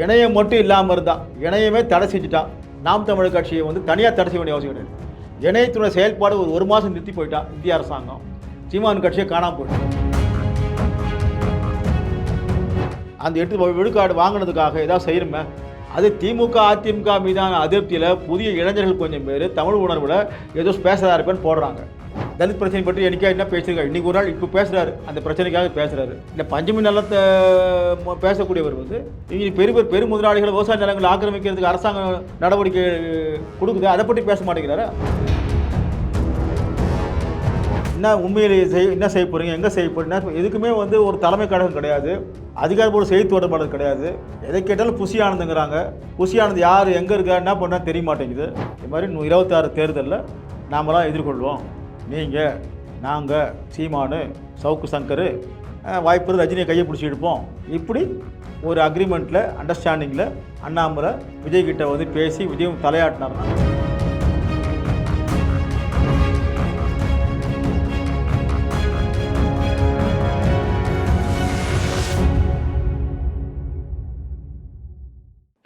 இணையம் மட்டும் இல்லாமல் இருந்தான் இணையமே தடை செஞ்சுட்டான் நாம் தமிழர் கட்சியை வந்து தனியாக தடை செய்ய வேண்டிய அவசியம் கிடையாது. இணையத்துடைய செயல்பாடு ஒரு ஒரு மாதம் நிறுத்தி போயிட்டான் இந்திய அரசாங்கம். சீமான் கட்சியை காணாமல் போயிட்டான் அந்த எடுத்து விழுக்காடு வாங்கினதுக்காக ஏதாவது செய்யணுமே? அது திமுக அதிமுக மீதான அதிருப்தியில் புதிய இளைஞர்கள் கொஞ்சம் பேர் தமிழ் உணர்வில் ஏதோ பேசுகிறதா இருப்பேன்னு போடுறாங்க. தலித் பிரச்சனை பற்றி எனக்கே என்ன பேசியிருக்காரு? இன்றைக்கி ஒரு நாள் இப்போ பேசுகிறாரு அந்த பிரச்சனைக்காக பேசுகிறாரு இல்லை பஞ்சமி நலத்தை பேசக்கூடியவர் வந்து இங்கே பெரிய பெரு முதலாளிகள் விவசாய நிலங்களை ஆக்கிரமிக்கிறதுக்கு அரசாங்கம் நடவடிக்கை கொடுக்குது. அதை பற்றி பேச மாட்டேங்கிறாரா? என்ன உண்மையிலேயே செய் என்ன செய்ய போகிறீங்க எங்கே செய்ய போகிறீங்க எதுக்குமே வந்து ஒரு தலைமை கழகம் கிடையாது. அதிகாரப்பூர்வ செய்தி தொடர்பாளர் கிடையாது. எதை கேட்டாலும் புசி ஆனந்துங்கிறாங்க. புசி ஆனந்த் யார் எங்கே இருக்கா என்ன பண்ணா தெரிய மாட்டேங்குது. இது மாதிரி இருபத்தாறு தேர்தலில் நாமெல்லாம் எதிர்கொள்வோம். நீங்கள் நாங்கள் சீமானு சவுக்கு சங்கர் வாய்ப்பு இருந்து ரஜினியை கையை பிடிச்சி எடுப்போம் இப்படி ஒரு அக்ரிமெண்ட்டில் அண்டர்ஸ்டாண்டிங்கில் அண்ணாமலை விஜய்கிட்ட வந்து பேசி விஜயும் தலையாட்டினார்.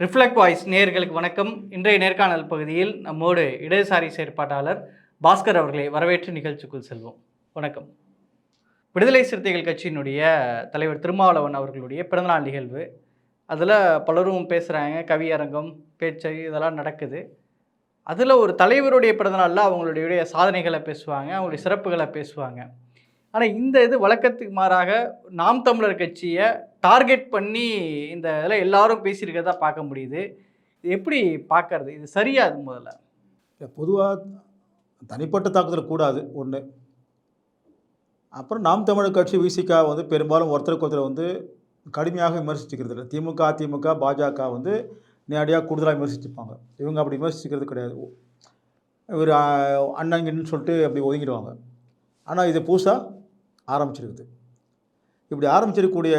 ரிஃப்ளெக்ட் வாய்ஸ் நேயர்களுக்கு வணக்கம். இன்றைய நேர்காணல் பகுதியில் நம்மோடு இடதுசாரி செயற்பாட்டாளர் பாஸ்கர் அவர்களை வரவேற்று நிகழ்ச்சிக்குள் செல்வோம். வணக்கம். விடுதலை சிறுத்தைகள் கட்சியினுடைய தலைவர் திருமாவளவன் அவர்களுடைய பிறந்தநாள் நிகழ்வு. அதில் பலரும் பேசுகிறாங்க கவியரங்கம் பேச்சு இதெல்லாம் நடக்குது. அதில் ஒரு தலைவருடைய பிறந்தநாளில் அவங்களுடைய சாதனைகளை பேசுவாங்க அவங்களுடைய சிறப்புகளை பேசுவாங்க. ஆனால் இந்த இது வழக்கத்துக்கு மாறாக நாம் தமிழர் கட்சியை டார்கெட் பண்ணி இந்த இதில் எல்லாரும் பேசியிருக்கிறதா பார்க்க முடியுது. இது எப்படி பார்க்கறது? இது சரியா அது முதல்ல? பொதுவாக தனிப்பட்ட தாக்குதல் கூடாது ஒன்று அப்புறம் நாம் தமிழர் கட்சி விசிகா வந்து பெரும்பாலும் ஒருத்தருக்கு ஒருத்தர் வந்து கடுமையாக விமர்சிச்சுக்கிறது இல்லை. திமுக அதிமுக பாஜக வந்து நேரடியாக கூடுதலாக விமர்சிச்சுப்பாங்க. இவங்க அப்படி விமர்சிக்கிறது கிடையாது. இவர் அண்ணங்கின்னு சொல்லிட்டு அப்படி ஒதுங்கிடுவாங்க. ஆனால் இது புதுசாக ஆரம்பிச்சிருக்குது. இப்படி ஆரம்பிச்சிருக்கக்கூடிய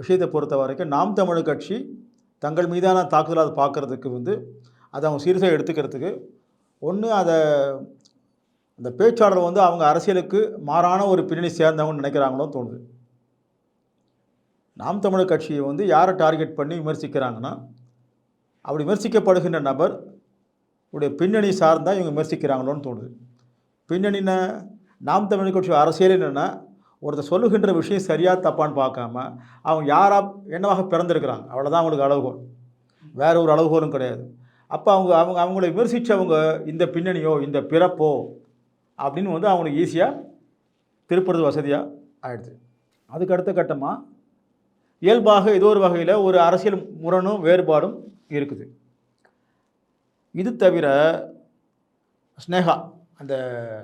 விஷயத்தை பொறுத்த வரைக்கும் நாம் தமிழர் கட்சி தங்கள் மீதான தாக்குதலை அதை பார்க்குறதுக்கு வந்து அதை அவங்க சீரியஸாக எடுத்துக்கிறதுக்கு ஒன்று அதை அந்த பேச்சாளர் வந்து அவங்க அரசியலுக்கு மாறான ஒரு பின்னணி சேர்ந்தவங்கன்னு நினைக்கிறாங்களோ தோணுது. நாம் தமிழர் கட்சியை வந்து யாரை டார்கெட் பண்ணி விமர்சிக்கிறாங்கன்னா அப்படி விமர்சிக்கப்படுகின்ற நபர் உடைய பின்னணி சார்ந்தால் இவங்க விமர்சிக்கிறாங்களோன்னு தோணுது. பின்னணின நாம் தமிழ் கட்சி அரசியல் என்னென்னா ஒருத்தர் சொல்லுகின்ற விஷயம் சரியா தப்பான்னு பார்க்காம அவங்க யாராக என்னவாக பிறந்திருக்கிறாங்க? அவ்வளோதான் அவங்களுக்கு அளவுகோல் வேற ஒரு அளவுகோலும் கிடையாது. அப்போ அவங்க அவங்க அவங்கள விமர்சித்தவங்க இந்த பின்னணியோ இந்த பிறப்போ அப்படின்னு வந்து அவங்களுக்கு ஈஸியாக திருப்புறது வசதியாக ஆயிடுது. அதுக்கு அடுத்த கட்டமாக இயல்பாக ஏதோ ஒரு வகையில் ஒரு அரசியல் முரணும் வேறுபாடும் இருக்குது. இது தவிர ஸ்னேகா அந்த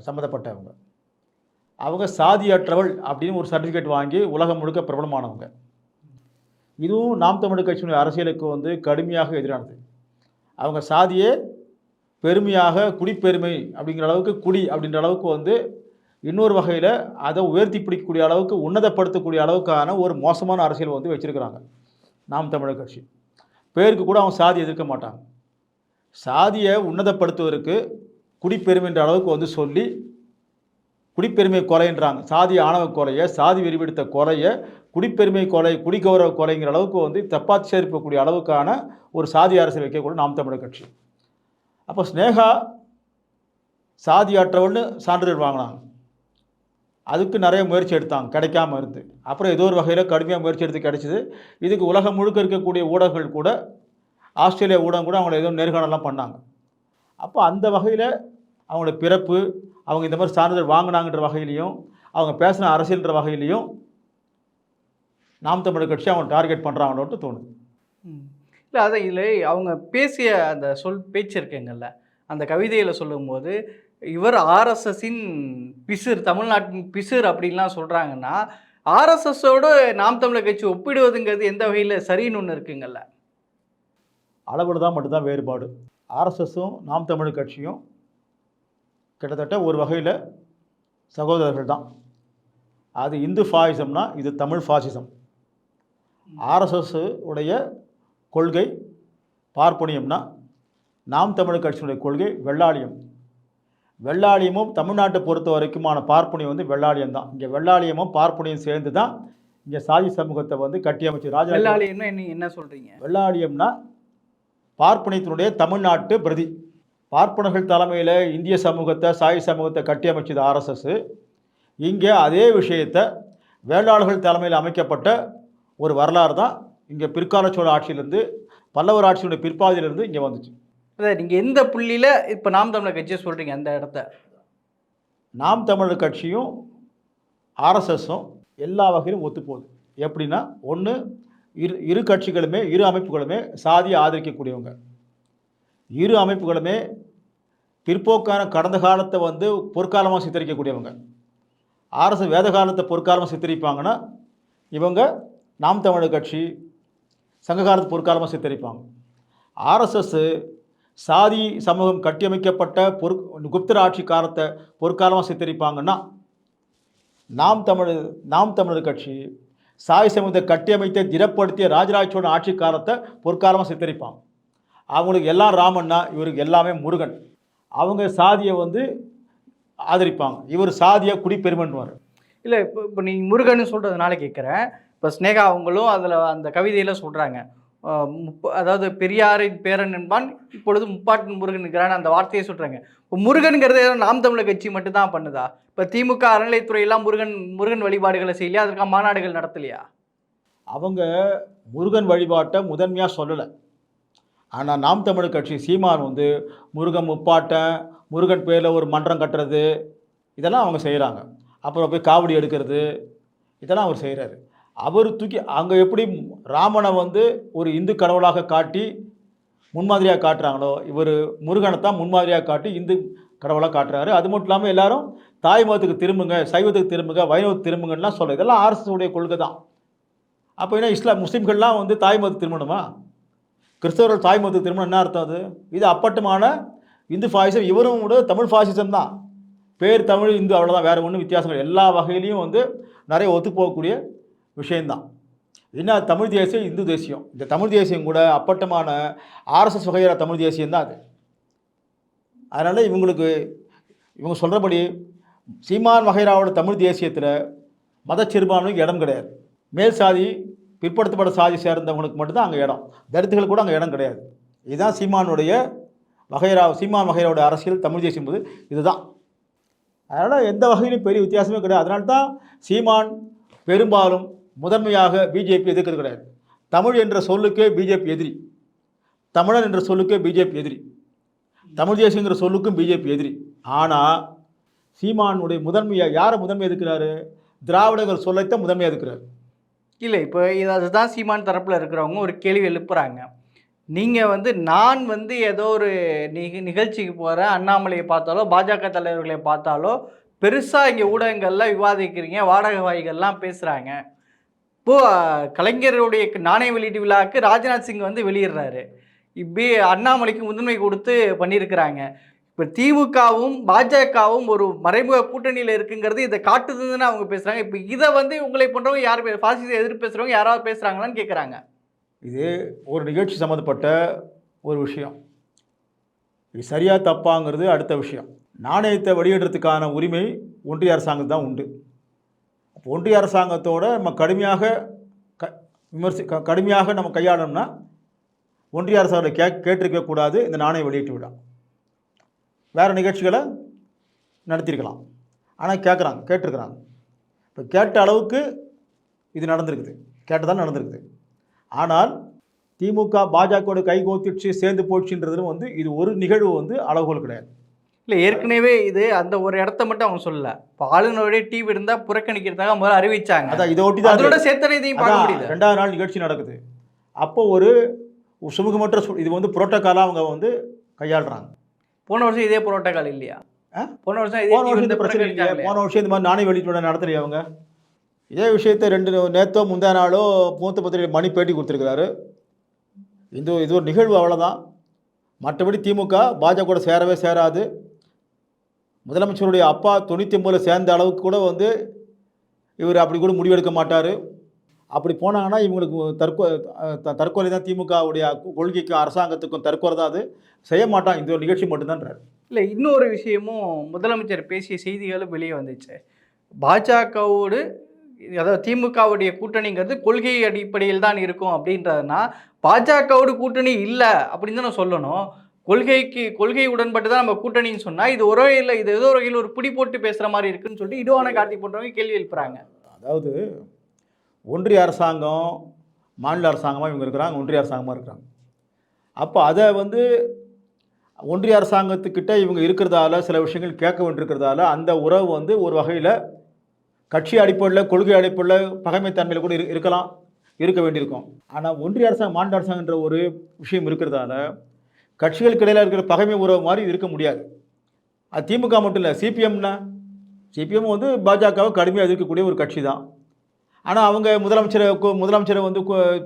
சம்மந்தப்பட்டவங்க. அவங்க சாதியற்றவள் அப்படின்னு ஒரு சர்டிஃபிகேட் வாங்கி உலகம் முழுக்க பிரபலமானவங்க. இதுவும் நாம் தமிழ் கட்சியினுடைய அரசியலுக்கு வந்து கடுமையாக எதிரானது. அவங்க சாதியே பெருமையாக குடிப்பெருமை அப்படிங்கிற அளவுக்கு குடி அப்படின்ற அளவுக்கு வந்து இன்னொரு வகையில் அதை உயர்த்தி பிடிக்கக்கூடிய அளவுக்கு உன்னதப்படுத்தக்கூடிய அளவுக்கான ஒரு மோசமான அரசியல் வந்து வச்சுருக்கிறாங்க நாம் தமிழர் கட்சி. பேருக்கு கூட அவங்க சாதி எதிர்க்க மாட்டாங்க. சாதியை உன்னதப்படுத்துவதற்கு குடிப்பெருமைன்ற அளவுக்கு வந்து சொல்லி குடிப்பெருமை கொலைன்றாங்க. சாதி ஆணவ கொலையை சாதி வெறிபிடித்த கொலையை குடிப்பெருமை கொலை குடிகௌரவ கொலைங்கிற அளவுக்கு வந்து தப்பாத்தி சேர்க்கக்கூடிய அளவுக்கான ஒரு சாதி அரசு வைக்கக்கூடிய நாம் தமிழர் கட்சி. அப்போ ஸ்னேகா சாதியற்றவள்னு சான்றிதழ் வாங்கினாங்க. அதுக்கு நிறைய முயற்சி எடுத்தாங்க கிடைக்காம இருந்து. அப்புறம் ஏதோ ஒரு வகையில் கடுமையாக முயற்சி எடுத்து கிடைச்சிது. இதுக்கு உலகம் முழுக்க இருக்கக்கூடிய ஊடகங்கள் கூட ஆஸ்திரேலியா ஊடகம் கூட அவங்கள ஏதோ நேர்காணலாம் பண்ணாங்க. அப்போ அந்த வகையில் அவங்களோட பிறப்பு அவங்க இந்த மாதிரி சான்றிதழ் வாங்கினாங்கன்ற வகையிலையும் அவங்க பேசின அரசியல்ன்ற வகையிலையும் நாம் தமிழர் கட்சி அவங்க டார்கெட் பண்ணுறாங்களோட்டு தோணுது. இல்லை அதை இதில் அவங்க பேசிய அந்த சொல் பேச்சு இருக்குங்கல்ல அந்த கவிதையில் சொல்லும்போது இவர் ஆர்எஸ்எஸ்ஸின் பிசிர் தமிழ்நாட்டின் பிசிர் அப்படின்லாம் சொல்கிறாங்கன்னா ஆர்எஸ்எஸோடு நாம் தமிழர் கட்சி ஒப்பிடுவதுங்கிறது எந்த வகையில் சரின்னு ஒன்று இருக்குங்கல்ல அளவில் தான் மட்டும்தான் வேறுபாடு. ஆர்எஸ்எஸும் நாம் தமிழர் கட்சியும் கிட்டத்தட்ட ஒரு வகையில் சகோதரர்கள் தான். அது இந்து ஃபாசிசம்னா இது தமிழ் ஃபாசிசம். ஆர்எஸ்எஸ் உடைய கொள்கை பார்ப்பனியம்னா நாம் தமிழர் கட்சியினுடைய கொள்கை வெள்ளாளியம். வெள்ளாளியமும் தமிழ்நாட்டை பொறுத்த வரைக்குமான பார்ப்பனியம் வந்து வெள்ளாளியம் தான். இங்கே வெள்ளாளியமும் பார்ப்பனியம் சேர்ந்து தான் இங்கே சாதி சமூகத்தை வந்து கட்டியமைச்சு ராஜராஜ வெள்ளாளின்னா என்ன என்ன சொல்றீங்க? வெள்ளாளியம்னா பார்ப்பனியத்தினுடைய தமிழ்நாட்டு பிரதி. பார்ப்பனர்கள் தலைமையில் இந்திய சமூகத்தை சாதி சமூகத்தை கட்டியமைச்சது ஆர்எஸ்எஸ் இங்கே அதே விஷயத்தை வேளாளர்கள் தலைமையில் அமைக்கப்பட்ட ஒரு வரலாறு தான் இங்கே பிற்கால சோழ ஆட்சியிலேருந்து பல்லவர் ஆட்சியினுடைய பிற்பாதியிலிருந்து இங்கே வந்துச்சு. அதான் நீங்க எந்த புள்ளியில இப்ப நாம் தமிழர் கட்சியை சொல்றீங்க அந்த இடத்த? நாம் தமிழர் கட்சியும் ஆர்எஸ்எஸும் எல்லா வகையிலும் ஒத்துப்போகுது. எப்படின்னா ஒன்று இரு இரு கட்சிகளுமே இரு அமைப்புகளுமே சாதியை ஆதரிக்கக்கூடியவங்க. இரு அமைப்புகளுமே பிற்போக்கான கடந்த காலத்தை வந்து பொற்காலமாக சித்தரிக்கக்கூடியவங்க. ஆர்எஸ் வேத காலத்தை பொற்காலமாக சித்தரிப்பாங்கன்னா இவங்க நாம் தமிழர் கட்சி சங்ககாலத்து பொற்காலமாக சித்தரிப்பாங்க. ஆர்எஸ்எஸ் சாதி சமூகம் கட்டியமைக்கப்பட்ட பொற் குப்தர் ஆட்சி காலத்தை பொற்காலமாக சித்தரிப்பாங்கன்னா நாம் தமிழர் நாம் தமிழர் கட்சி சாதி சமூகத்தை கட்டியமைத்த திடப்படுத்திய ராஜராஜ சோழன் ஆட்சி காலத்தை பொற்காலமாக சித்தரிப்பாங்க. அவங்களுக்கு எல்லாம் ராமன்னா இவருக்கு எல்லாமே முருகன். அவங்க சாதியை வந்து ஆதரிப்பாங்க. இவர் சாதியை குடிப்பெருமன்வார் இல்ல இப்போ இப்போ நீங்க முருகன் சொல்றதுனால கேட்குறேன் இப்போ ஸ்னேகா அவங்களும் அதுல அந்த கவிதையில சொல்றாங்க. அஹ் முப்ப அதாவது பெரியாரின் பேரன் என்பான் இப்பொழுது முப்பாட்டின் முருகன் இருக்கிறான்னு அந்த வார்த்தையை சொல்றாங்க. இப்போ முருகனுங்கிறது நாம் தமிழர் கட்சி மட்டும்தான் பண்ணுதா? இப்போ திமுக அறநிலைத்துறையெல்லாம் முருகன் முருகன் வழிபாடுகளை செய்யலையா? அதற்காக மாநாடுகள் நடத்தலையா? அவங்க முருகன் வழிபாட்டை முதன்மையாக சொல்லலை. ஆனால் நாம் தமிழர் கட்சி சீமான் வந்து முருகன் முப்பாட்டன் முருகன் பேரில் ஒரு மன்றம் கட்டுறது இதெல்லாம் அவங்க செய்கிறாங்க. அப்புறம் போய் காவடி எடுக்கிறது இதெல்லாம் அவர் செய்கிறாரு. அவர் தூக்கி அங்கே எப்படி ராமனை வந்து ஒரு இந்து கடவுளாக காட்டி முன்மாதிரியாக காட்டுறாங்களோ இவர் முருகனை தான் முன்மாதிரியாக காட்டி இந்து கடவுளாக காட்டுறாரு. அது மட்டும் இல்லாமல் எல்லாரும் தாய் மதத்துக்கு திரும்புங்க சைவத்துக்கு திரும்புங்க வைணவத்துக்கு திரும்புங்கன்னா சொல்ல இதெல்லாம் அரசுடைய உடைய கொள்கை தான் அப்போ என்ன இஸ்லாம் முஸ்லீம்கள்லாம் வந்து தாய் மதத்துக்கு திரும்பணுமா? கிறிஸ்தவர்கள் தாய் மதத்துக்கு திருமணம் என்ன அர்த்தம் அது? இது அப்பட்டமான இந்து ஃபாசிசம் இவரும் கூட தமிழ் ஃபாசிசம் தான். பேர் தமிழ் இந்து அவ்வளோதான் வேறு ஒன்றும் வித்தியாசம் எல்லா வகையிலையும் வந்து நிறைய ஒத்துப்போகக்கூடிய விஷயந்தான் என்ன தமிழ் தேசியம் இந்து தேசியம். இந்த தமிழ் தேசியம் கூட அப்பட்டமான ஆர்எஸ்எஸ் வகையான தமிழ் தேசியம் தான் அது. அதனால் இவங்களுக்கு இவங்க சொல்கிறபடி சீமான் வகைராவோட தமிழ் தேசியத்தில் மத சிறுபான்மைக்கு இடம் கிடையாது. மேல் சாதி பிற்படுத்தப்பட்ட சாதி சேர்ந்தவங்களுக்கு மட்டும்தான் அங்கே இடம். தரித்துகள் கூட அங்கே இடம் கிடையாது. இதுதான் சீமானுடைய வகைரா சீமான் வகைரோட அரசியல் தமிழ் தேசியம் போது இதுதான். அதனால் எந்த வகையிலும் பெரிய வித்தியாசமே கிடையாது. அதனால தான் சீமான் பெரும்பாலும் முதன்மையாக பிஜேபி எதிர்க்கிறது கிடையாது. தமிழ் என்ற சொல்லுக்கே பிஜேபி எதிரி. தமிழன் என்ற சொல்லுக்கே பிஜேபி எதிரி. தமிழ் தேசியங்கிற சொல்லுக்கும் பிஜேபி எதிரி. ஆனால் சீமானுடைய முதன்மையாக யாரை முதன்மை எதுக்கிறாரு திராவிடங்கள் சொல்லத்தான் முதன்மையாக இருக்கிறார் இல்லை இப்போ இது அதுதான் சீமான் தரப்பில் இருக்கிறவங்க ஒரு கேள்வி எழுப்புறாங்க. நீங்கள் வந்து நான் வந்து ஏதோ ஒரு நிக நிகழ்ச்சிக்கு போகிறேன் அண்ணாமலையை பார்த்தாலோ பாஜக தலைவர்களை பார்த்தாலோ பெருசாக இங்கே ஊடகங்கள்லாம் விவாதிக்கிறீங்க வாடகவாய்கள்லாம் பேசுகிறாங்க இப்போது கலைஞருடைய நாணய வெளியீட்டு விழாவுக்கு ராஜ்நாத் சிங் வந்து வெளியிடுறாரு. இப்படி அண்ணாமலைக்கு முதன்மை கொடுத்து பண்ணியிருக்கிறாங்க. இப்போ திமுகவும் பாஜகவும் ஒரு மறைமுக கூட்டணியில் இருக்குங்கிறது இதை காட்டுதுன்னு அவங்க பேசுகிறாங்க இப்போ இதை வந்து உங்களை போன்றவங்க யார் பே- பாசிச எதிர்ப்பு பேசுகிறவங்க யாராவது பேசுகிறாங்களான்னு கேட்குறாங்க இது ஒரு நிகழ்ச்சி சம்மந்தப்பட்ட ஒரு விஷயம். இது சரியாக தப்பாங்கிறது அடுத்த விஷயம். நாணயத்தை வெளியிடுறதுக்கான உரிமை ஒன்றிய அரசாங்கம் தான் உண்டு. அப்போ ஒன்றிய அரசாங்கத்தோட நம்ம கடுமையாக க விமர்சி க கடுமையாக நம்ம கையாளணும்னா ஒன்றிய அரசாங்கத்தை கே கேட்டிருக்கக்கூடாது. இந்த நாணய வெளியீட்டு விழா வேறு நிகழ்ச்சிகளை நடத்தியிருக்கலாம். ஆனால் கேட்குறாங்க கேட்டிருக்கிறாங்க. இப்போ கேட்ட அளவுக்கு இது நடந்திருக்குது. கேட்டதான் நடந்திருக்குது. ஆனால் திமுக பாஜகவோட கை கோத்திடுச்சு சேர்ந்து போச்சுன்றதுல வந்து இது ஒரு நிகழ்வு வந்து அளவுகோல் கிடையாது. இல்லை ஏற்கனவே இது அந்த ஒரு இடத்த மட்டும் அவங்க சொல்லல. இப்போ ஆளுநருடைய டிவி இருந்தால் புறக்கணிக்கிறதாக முதல்ல அறிவிச்சாங்க. அதான் இதை ஒட்டி தான் அதோட சேர்த்தனை இதையும் பார்க்க முடியுது ரெண்டாவது நாள் நிகழ்ச்சி நடக்குது. அப்போ ஒரு சுமூகமற்ற இது வந்து புரோட்டோக்காலாக அவங்க வந்து கையாளுறாங்க. போன வருஷம் இதே புரோட்டோகால் இல்லையா? போன வருஷம் போன வருஷம் இந்த பிரச்சனை இல்லையே. போன வருஷம் இந்த மாதிரி நாணய வெளியீட்டு விழா நடத்துலையே அவங்க? இதே விஷயத்தை ரெண்டு நேத்தோ முந்தா நாளோ மூத்த பத்திரிகை மணி பேட்டி கொடுத்துருக்கிறாரு. இந்த இது ஒரு நிகழ்வு அவ்வளோதான் மற்றபடி திமுக பாஜக கூட சேரவே சேராது. முதலமைச்சருடைய அப்பா தொண்ணூற்றி ஒம்பதில் சேர்ந்த அளவுக்கு கூட வந்து இவர் அப்படி கூட முடிவெடுக்க மாட்டார். அப்படி போனாங்கன்னா இவங்களுக்கு தற்கொ தற்கொலை தான் திமுகவுடைய கொள்கைக்கும் அரசாங்கத்துக்கும் தற்கொலை தான் அது. செய்ய மாட்டான். இந்த ஒரு நிகழ்ச்சி மட்டும்தான்றார். இல்லை இன்னொரு விஷயமும் முதலமைச்சர் பேசிய செய்திகளும் வெளியே வந்துச்சு. பாஜகவோடு அதாவது திமுகவுடைய கூட்டணிங்கிறது கொள்கை அடிப்படையில் தான் இருக்கும் அப்படின்றதுனா பாஜகவோட கூட்டணி இல்லை அப்படின்னு தான் சொல்லணும். கொள்கைக்கு கொள்கை உடன்பட்டு தான் நம்ம கூட்டணின்னு சொன்னால் இது ஒரே இல்லை இது ஏதோ ஒரு வகையில் ஒரு பிடி போட்டு பேசுகிற மாதிரி இருக்குன்னு சொல்லிட்டு இடுவான கார்த்திக் போன்றவங்க கேள்வி எழுப்புறாங்க. அதாவது ஒன்றிய அரசாங்கம் மாநில அரசாங்கமாக இவங்க இருக்கிறாங்க ஒன்றிய அரசாங்கமாக இருக்கிறாங்க. அப்போ அதை வந்து ஒன்றிய அரசாங்கத்துக்கிட்ட இவங்க இருக்கிறதால சில விஷயங்கள் கேட்க வேண்டியிருக்கிறதால அந்த உறவு வந்து ஒரு வகையில் கட்சி அடிப்படையில் கொள்கை அடிப்படையில் பகைமைத்தன்மையில் கூட இரு இருக்கலாம் இருக்க வேண்டியிருக்கும். ஆனால் ஒன்றிய அரசாங்கம் மாநில அரசாங்கன்ற ஒரு விஷயம் இருக்கிறதால கட்சிகளுக்கு இடையில் இருக்கிற பகைமை உறவு மாதிரி இருக்க முடியாது. அது திமுக மட்டும் இல்லை சிபிஎம்னா சிபிஎம் வந்து பாஜகவை கடுமையாக எதிர்க்கக்கூடிய ஒரு கட்சி தான். ஆனால் அவங்க முதலமைச்சரை முதலமைச்சரை வந்து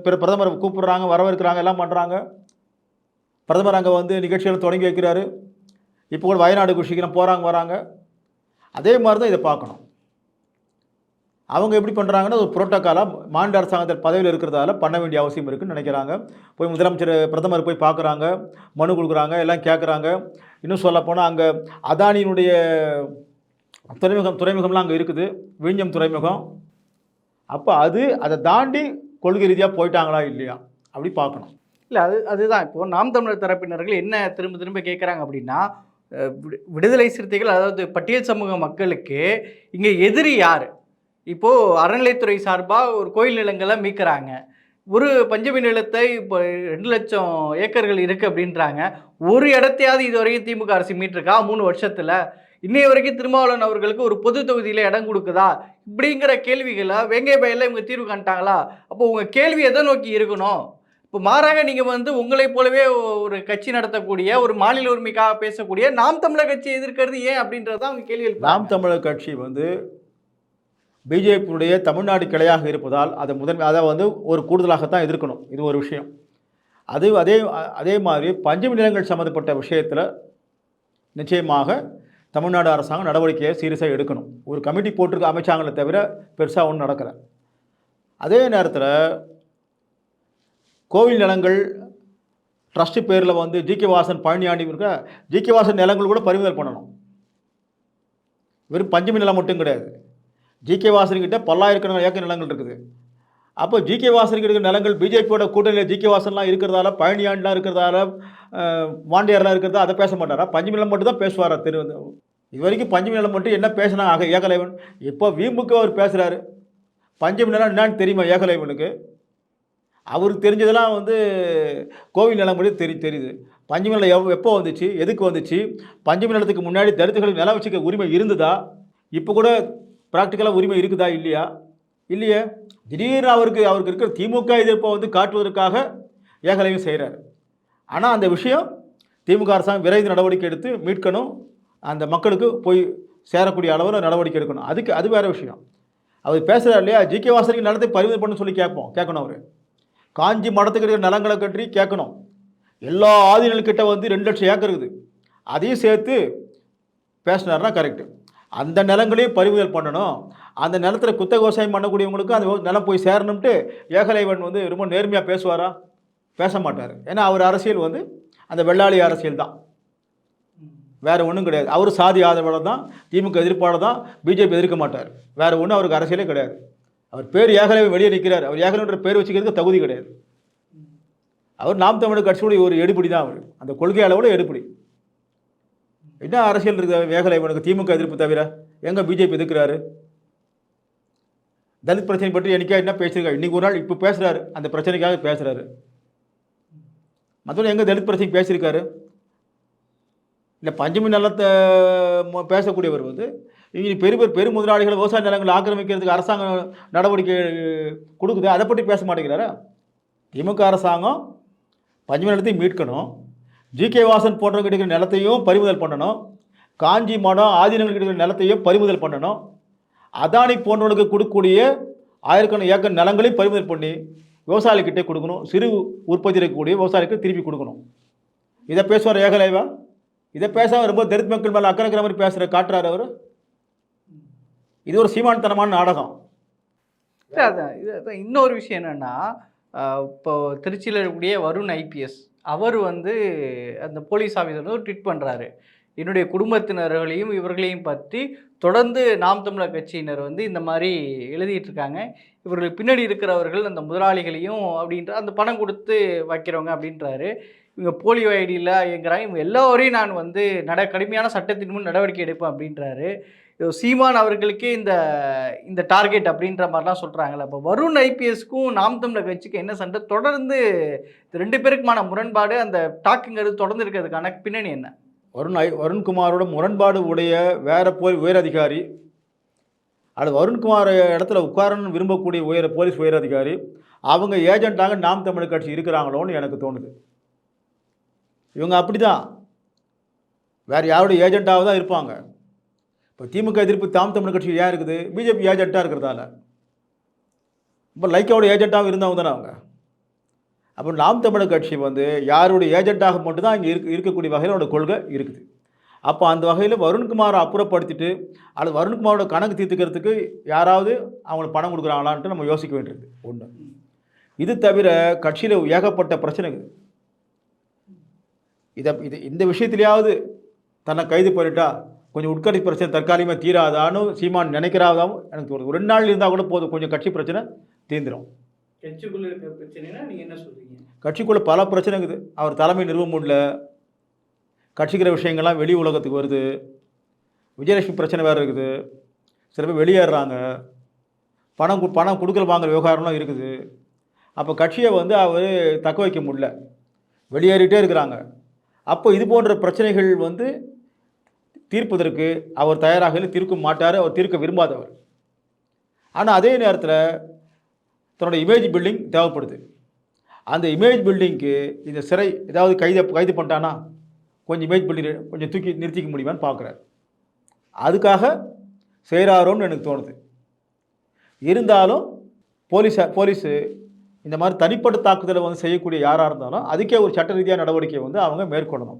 பிரதமர் பிரதமரை கூப்பிடுறாங்க வரவேற்கிறாங்க எல்லாம் பண்ணுறாங்க பிரதமர் அங்கே வந்து நிகழ்ச்சிகளை தொடங்கி வைக்கிறாரு. இப்போ கூட வயநாடு சீக்கிரம் போகிறாங்க வராங்க. அதே மாதிரி தான் இதை பார்க்கணும். அவங்க எப்படி பண்ணுறாங்கன்னா ஒரு புரோட்டோக்காலாக மாநில அரசாங்கத்தில் பதவியில் இருக்கிறதால பண்ண வேண்டிய அவசியம் இருக்குன்னு நினைக்கிறாங்க. போய் முதலமைச்சர் பிரதமர் போய் பார்க்குறாங்க மனு கொடுக்குறாங்க எல்லாம் கேட்குறாங்க இன்னும் சொல்லப்போனால் அங்கே அதானியினுடைய துறைமுகம் துறைமுகம்லாம் அங்கே இருக்குது. விழிஞ்சம் துறைமுகம். அப்போ அது அதை தாண்டி கொள்கை ரீதியாக போயிட்டாங்களா இல்லையா? அப்படி பார்க்கணும். இல்லை அது அதுதான். இப்போது நாம் தமிழர் தரப்பினர்கள் என்ன திரும்ப திரும்ப கேட்குறாங்க அப்படின்னா விடு- விடுதலை சிறுத்தைகள் அதாவது பட்டியல் சமூக மக்களுக்கு இங்கே எதிரி யார்? இப்போது அறநிலைத்துறை சார்பாக ஒரு கோயில் நிலங்களை மீட்கிறாங்க. ஒரு பஞ்சமி நிலத்தை இப்போ ரெண்டு லட்சம் ஏக்கர்கள் இருக்குது அப்படின்றாங்க. ஒரு இடத்தையாவது இது வரைக்கும் திமுக அரசு மீட்டிருக்கா? மூணு வருஷத்தில். இன்னைய வரைக்கும் திருமாவளவன் அவர்களுக்கு ஒரு பொது தொகுதியில் இடம் கொடுக்குதா? இப்படிங்கிற கேள்விகளை வெங்கை பயில இவங்க தீர்வு காண்ட்டாங்களா? அப்போ உங்கள் கேள்வி எதை நோக்கி இருக்கணும்? இப்போ மாறாக நீங்கள் வந்து உங்களைப் போலவே ஒரு கட்சி நடத்தக்கூடிய ஒரு மாநில உரிமைக்காக பேசக்கூடிய நாம் தமிழர் கட்சி எதிர்க்கிறது ஏன் அப்படின்றது தான் அவங்க கேள்வி நாம் தமிழர் கட்சி வந்து பிஜேபியுடைய தமிழ்நாடு கிளையாக இருப்பதால் அதை முதன்மை அதை வந்து ஒரு கூடுதலாகத்தான் எதிர்க்கணும். இது ஒரு விஷயம். அது அதே அதே மாதிரி பஞ்சமி நிலங்கள் சம்மந்தப்பட்ட விஷயத்தில் நிச்சயமாக தமிழ்நாடு அரசாங்கம் நடவடிக்கையை சீரியஸாக எடுக்கணும். ஒரு கமிட்டி போட்டிருக்க அமைச்சாங்களே தவிர பெருசாக ஒன்றும் நடக்கலை. அதே நேரத்தில் கோவில் நிலங்கள் ட்ரஸ்ட்டு பேரில் வந்து ஜி கே வாசன் பழனியாண்டி இருக்க ஜி கே வாசன் நிலங்கள் கூட பறிமுதல் பண்ணணும். வெறும் பஞ்சமி நிலம் மட்டும் கிடையாது. ஜி கே வாசன்கிட்ட பல்லாயிரக்கணக்கான ஏக்கர் நிலங்கள் இருக்குது. அப்போ ஜி கே வாசனுக்கு இருக்கிற நிலங்கள் பிஜேபியோட கூட்டணியில் ஜி கே வாசன்லாம் இருக்கிறதால பழனியாண்டெலாம் இருக்கிறதால மாண்டியாரெலாம் வாண்டியார்லாம் இருக்கிறதா அதை பேச மாட்டாரா? பஞ்சமி நிலம் மட்டும் தான் பேசுவாரா திரு இது வரைக்கும் பஞ்சமி நிலம் மட்டும் என்ன பேசினா ஆக ஏகலைவன். இப்போ வீம்புக்கு அவர் பேசுகிறாரு பஞ்சமி நிலம் என்னன்னு தெரியுமா ஏகலைவனுக்கு? அவருக்கு தெரிஞ்சதெல்லாம் வந்து கோவில் நிலம் மட்டும் தெரி தெரியுது. பஞ்சமி நிலம் எவ் எப்போ வந்துச்சு? எதுக்கு வந்துச்சு? பஞ்சமி நிலத்துக்கு முன்னாடி தலித்துகளுக்கு நிலம் வச்சுக்க உரிமை இருந்ததா? இப்போ கூட ப்ராக்டிக்கலாக உரிமை இருக்குதா இல்லையா? இல்லையே? திடீர்னு அவருக்கு அவருக்கு இருக்கிற திமுக எதிர்ப்பை வந்து காட்டுவதற்காக ஏகலையும் செய்கிறார் ஆனால் அந்த விஷயம் திமுக அரசாங்கம் விரைந்து நடவடிக்கை எடுத்து மீட்கணும். அந்த மக்களுக்கு போய் சேரக்கூடிய அளவில் நடவடிக்கை எடுக்கணும். அதுக்கு அது வேறு விஷயம். அவர் பேசுகிறார் இல்லையா? ஜி. கே. வாசனுக்கு நிலத்தை பறிமுதல் பண்ண சொல்லி கேட்போம். கேட்கணும் அவர். காஞ்சி மடத்துக்கு இருக்கிற நிலங்களை கட்டி கேட்கணும். எல்லா ஆதீனங்கள்கிட்ட வந்து ரெண்டு லட்சம் ஏக்கர் இருக்குது. அதையும் சேர்த்து பேசினார்னா கரெக்டு. அந்த நிலங்களையும் பறிமுதல் பண்ணணும். அந்த நிலத்தில் குத்த விவசாயம் பண்ணக்கூடியவங்களுக்கு அந்த நிலம் போய் சேரணும்ட்டு ஏகலைவன் வந்து ரொம்ப நேர்மையாக பேசுவாரா? பேச மாட்டார். ஏன்னா அவர் அரசியல் வந்து அந்த வெள்ளாளி அரசியல் தான். வேறு ஒன்றும் கிடையாது. அவர் சாதி ஆதரவாளர் தான் திமுக எதிர்ப்பாளர் தான் பிஜேபி எதிர்க்க மாட்டார். வேறு ஒன்றும் அவருக்கு அரசியலே கிடையாது. அவர் பேர் ஏகலைவன் வெளியே நிற்கிறார் அவர் ஏகலைவன்ற பேர் வச்சுக்கிறதுக்கு தகுதி கிடையாது. அவர் நாம் தமிழர் கட்சியுடைய ஒரு எடுபடி தான் அவர். அந்த கொள்கை அளவில் எடுபடி. என்ன அரசியல் இருக்குது? ஏகலைவனுக்கு திமுக எதிர்ப்பு தவிர எங்கே பிஜேபி எதிர்க்கிறாரு? தலித் பிரச்சனை பற்றி என்னைக்கா என்ன பேசியிருக்காரு? இன்னைக்கு ஒரு நாள் இப்போ பேசுகிறாரு அந்த பிரச்சனைக்காக பேசுகிறாரு மற்றவங்க எங்கே தலித் பிரச்சனை பேசியிருக்காரு? இல்லை பஞ்சமி நிலத்தை பேசக்கூடியவர் வந்து இங்கே பெரிய பெரிய பெரு முதலாளிகள் விவசாய நிலங்களை ஆக்கிரமிக்கிறதுக்கு அரசாங்கம் நடவடிக்கை கொடுக்குது. அதை பற்றி பேச மாட்டேங்கிறாரா? திமுக அரசாங்கம் பஞ்சமி நிலத்தையும் மீட்கணும். ஜிகே வாசன் போன்றவங்க கிடைக்கிற நிலத்தையும் பறிமுதல் பண்ணணும். காஞ்சி மடம் ஆதீனங்கள் கிடைக்கிற நிலத்தையும் பறிமுதல் பண்ணணும். அதானி போன்றவர்களுக்கு கொடுக்கக்கூடிய ஆயிரக்கணக்கான ஏக்கர் நிலங்களையும் பறிமுதல் பண்ணி விவசாயிகிட்டே கொடுக்கணும். சிறு உற்பத்தி இருக்கக்கூடிய விவசாயிக்கு திருப்பி கொடுக்கணும். இதை பேசுவார் ஏகலைவா? இதை பேசாமல் ரொம்ப தரித் மக்கள் மேலே அக்கறை இருக்கிற மாதிரி பேசுகிற காட்டுறாரு அவர். இது ஒரு சீமான்தனமான நாடகம். அதான் இன்னொரு விஷயம் என்னென்னா இப்போ திருச்சியில் இருக்கக்கூடிய வருண் ஐபிஎஸ் அவர் வந்து அந்த போலீஸ் ஆஃபீஸர் வந்து ட்வீட் பண்ணுறாரு என்னுடைய குடும்பத்தினர்களையும் இவர்களையும் பற்றி தொடர்ந்து நாம் தமிழர் கட்சியினர் வந்து இந்த மாதிரி எழுதிட்டு இருக்காங்க இவர்கள் பின்னாடி இருக்கிறவர்கள் அந்த முதலாளிகளையும் அப்படின்ற அந்த பணம் கொடுத்து வைக்கிறவங்க அப்படின்றாரு. இவங்க போலியோ ஐடியில் இயங்குறாங்க. இவங்க எல்லோரையும் நான் வந்து நட கடுமையான சட்டத்தின் முன் நடவடிக்கை எடுப்பேன் அப்படின்றாரு. சீமான் அவர்களுக்கே இந்த இந்த டார்கெட் அப்படின்ற மாதிரிலாம் சொல்கிறாங்கல்ல அப்போ வருண் ஐபிஎஸ்க்கும் நாம் தமிழர் கட்சிக்கு என்ன சண்டை? தொடர்ந்து ரெண்டு பேருக்குமான முரண்பாடு அந்த டாக்குங்கிறது தொடர்ந்து இருக்கிறதுக்கான பின்னணி என்ன? வருண் ஐ வருண்குமாரோட முரண்பாடு உடைய வேற போய் உயர் அதிகாரி வருண்குமார் இடத்துல உட்காரணும்னு விரும்பக்கூடிய உயர் போலீஸ் உயர் அதிகாரி அவங்க ஏஜென்ட்டாக நாம் தமிழ் கட்சி இருக்கிறாங்களோன்னு எனக்கு தோணுது. இவங்க அப்படி தான் வேறு யாருடைய ஏஜென்ட்டாக தான் இருப்பாங்க. இப்போ திமுக எதிர்ப்பு தாம் தமிழ் கட்சி ஏன் இருக்குது? பிஜேபி ஏஜென்ட்டாக இருக்கிறதால. இப்போ லைக்காவோட ஏஜென்ட்டாகவும் இருந்தவங்க தானே அவங்க. அப்போ நாம் தமிழர் கட்சி வந்து யாருடைய ஏஜென்ட்டாக மட்டும்தான் இங்கே இருக்க இருக்கக்கூடிய வகையில் அவரோட கொள்கை இருக்குது. அப்போ அந்த வகையில் வருண்குமாரை அப்புறப்படுத்திட்டு அல்லது வருண்குமாரோட கணக்கு தீர்த்துக்கிறதுக்கு யாராவது அவங்களுக்கு பணம் கொடுக்குறாங்களான்ட்டு நம்ம யோசிக்க வேண்டியது ஒன்று இது தவிர கட்சியில் ஏகப்பட்ட பிரச்சனைகள். இதை இது இந்த விஷயத்துலையாவது தன்னை கைது பண்ணிட்டா கொஞ்சம் உட்கட்சி பிரச்சனை தற்காலிகமாக தீராதான்னு சீமான் நினைக்கிறாதாவும் எனக்கு தோணுது. ஒரு ரெண்டு நாள் இருந்தால் கூட போதும். கொஞ்சம் கட்சி பிரச்சனை தீர்ந்துடும் கட்சிக்குள்ள இருக்கிற பிரச்சனைனா நீங்கள் என்ன சொல்றீங்க? கட்சிக்குள்ளே பல பிரச்சனை இருக்குது அவர் தலைமை நிறுவ முடியல கட்சிக்கிற விஷயங்கள்லாம் வெளி உலகத்துக்கு வருது. விஜயலட்சுமி பிரச்சனை வேறு இருக்குது. சில பேர் வெளியேறுறாங்க. பணம் பணம் கொடுக்கல் வாங்குற விவகாரம்லாம் இருக்குது. அப்போ கட்சியை வந்து அவர் தக்க வைக்க முடியல. வெளியேறிட்டே இருக்கிறாங்க. அப்போ இது போன்ற பிரச்சனைகள் வந்து தீர்ப்பதற்கு அவர் தயாராக தீர்க்க மாட்டார் அவர் தீர்க்க விரும்பாதவர். ஆனால் அதே நேரத்தில் தன்னோட இமேஜ் பில்டிங் தேவைப்படுது. அந்த இமேஜ் பில்டிங்க்கு இந்த சிறை ஏதாவது கைது கைது பண்ணிட்டானா கொஞ்சம் இமேஜ் பில்டிங் கொஞ்சம் தூக்கி நிறுத்திக்க முடியுமான்னு பார்க்குறாரு. அதுக்காக செய்கிறாரோன்னு எனக்கு தோணுது. இருந்தாலும் போலீஸை போலீஸு இந்த மாதிரி தனிப்பட்ட தாக்குதலை வந்து செய்யக்கூடிய யாராக இருந்தாலும் அதுக்கே ஒரு சட்ட ரீதியாக நடவடிக்கை வந்து அவங்க மேற்கொள்ளணும்.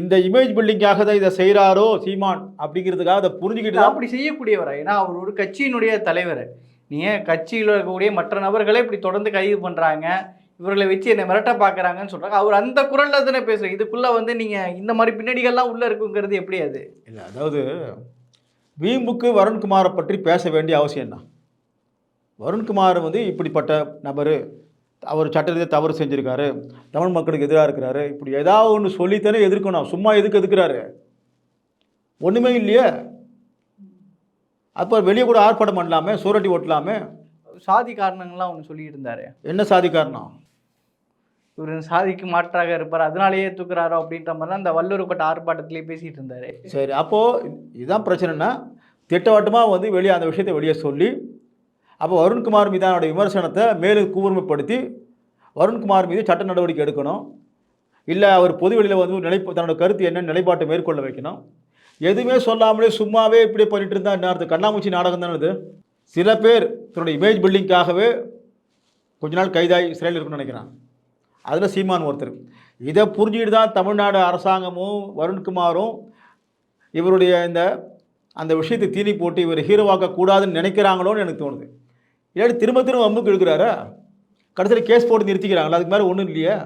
இந்த இமேஜ் பில்டிங்காக தான் இதை செய்கிறாரோ சீமான் அப்படிங்கிறதுக்காக அதை புரிஞ்சுக்கிட்டு தான் அப்படி செய்யக்கூடியவர்? ஏன்னா அவர் ஒரு கட்சியினுடைய தலைவர். நீ ஏன் கட்சியில் இருக்கக்கூடிய மற்ற நபர்களே இப்படி தொடர்ந்து கைது பண்ணுறாங்க இவர்களை வச்சு என்னை மிரட்ட பார்க்குறாங்கன்னு சொல்கிறாங்க அவர் அந்த குரலில் தானே பேசுகிறேன் இதுக்குள்ளே வந்து நீங்கள் இந்த மாதிரி பின்னணிகள்லாம் உள்ளே இருக்குங்கிறது எப்படி அது? இல்லை அதாவது வீம்புக்கு வருண்குமாரை பற்றி பேச வேண்டிய அவசியம் என்ன? வருண்குமார் வந்து இப்படிப்பட்ட நபர் அவர் சட்ட தவறு செஞ்சுருக்காரு தமிழ் மக்களுக்கு எதிராக இருக்கிறாரு இப்படி ஏதாவது ஒன்று சொல்லித்தானே எதிர்க்கணும். சும்மா எதுக்கு எதுக்குறாரு? ஒன்றுமே இல்லையே. அப்போ வெளியே கூட ஆர்ப்பாட்டம் பண்ணலாமே சூரட்டி ஓட்டலாமே. சாதி காரணங்கள்லாம் ஒன்று சொல்லிட்டு இருந்தாரு. என்ன சாதி காரணம்? இவர் சாதிக்கு மாற்றாக இருப்பார் அதனாலேயே தூக்குறாரோ அப்படின்ற மாதிரி அந்த வல்லூர்பட்ட ஆர்ப்பாட்டத்திலே பேசிட்டு இருந்தாரு. சரி அப்போது இதுதான் பிரச்சனைனா திட்டவட்டமாக வந்து வெளியே அந்த விஷயத்தை வெளியே சொல்லி அப்போ வருண்குமார் மீதான விமர்சனத்தை மேலும் கூர்மைப்படுத்தி வருண்குமார் மீது சட்ட நடவடிக்கை எடுக்கணும். இல்லை அவர் பொது வெளியில் வந்து நிலை தன்னோட கருத்து என்ன நிலைப்பாட்டை மேற்கொள்ள வைக்கணும். எதுவுமே சொல்லாமலே சும்மாவே இப்படி பண்ணிட்டு இருந்தா நேரத்து கண்ணாமூச்சி நாடகம் தானே இது? சில பேர் தன்னுடைய இமேஜ் பில்டிங்காகவே கொஞ்ச நாள் கைதாகி சிறையில் இருக்குன்னு நினைக்கிறான். அதில் சீமான் ஒருத்தர். இதை புரிஞ்சுக்கிட்டு தான் தமிழ்நாடு அரசாங்கமும் வருண்குமாரும் இவருடைய இந்த அந்த விஷயத்தை தீனி போட்டு இவர் ஹீரோவாக்க கூடாதுன்னு நினைக்கிறாங்களோன்னு எனக்கு தோணுது. இல்லாட்டி திரும்ப திரும்ப அம்புக்கு எடுக்கிறாரா கடைசியில் கேஸ் போட்டு நிறுத்திக்கிறாங்களா? அதுக்கு மேலே ஒன்றும் இல்லையா.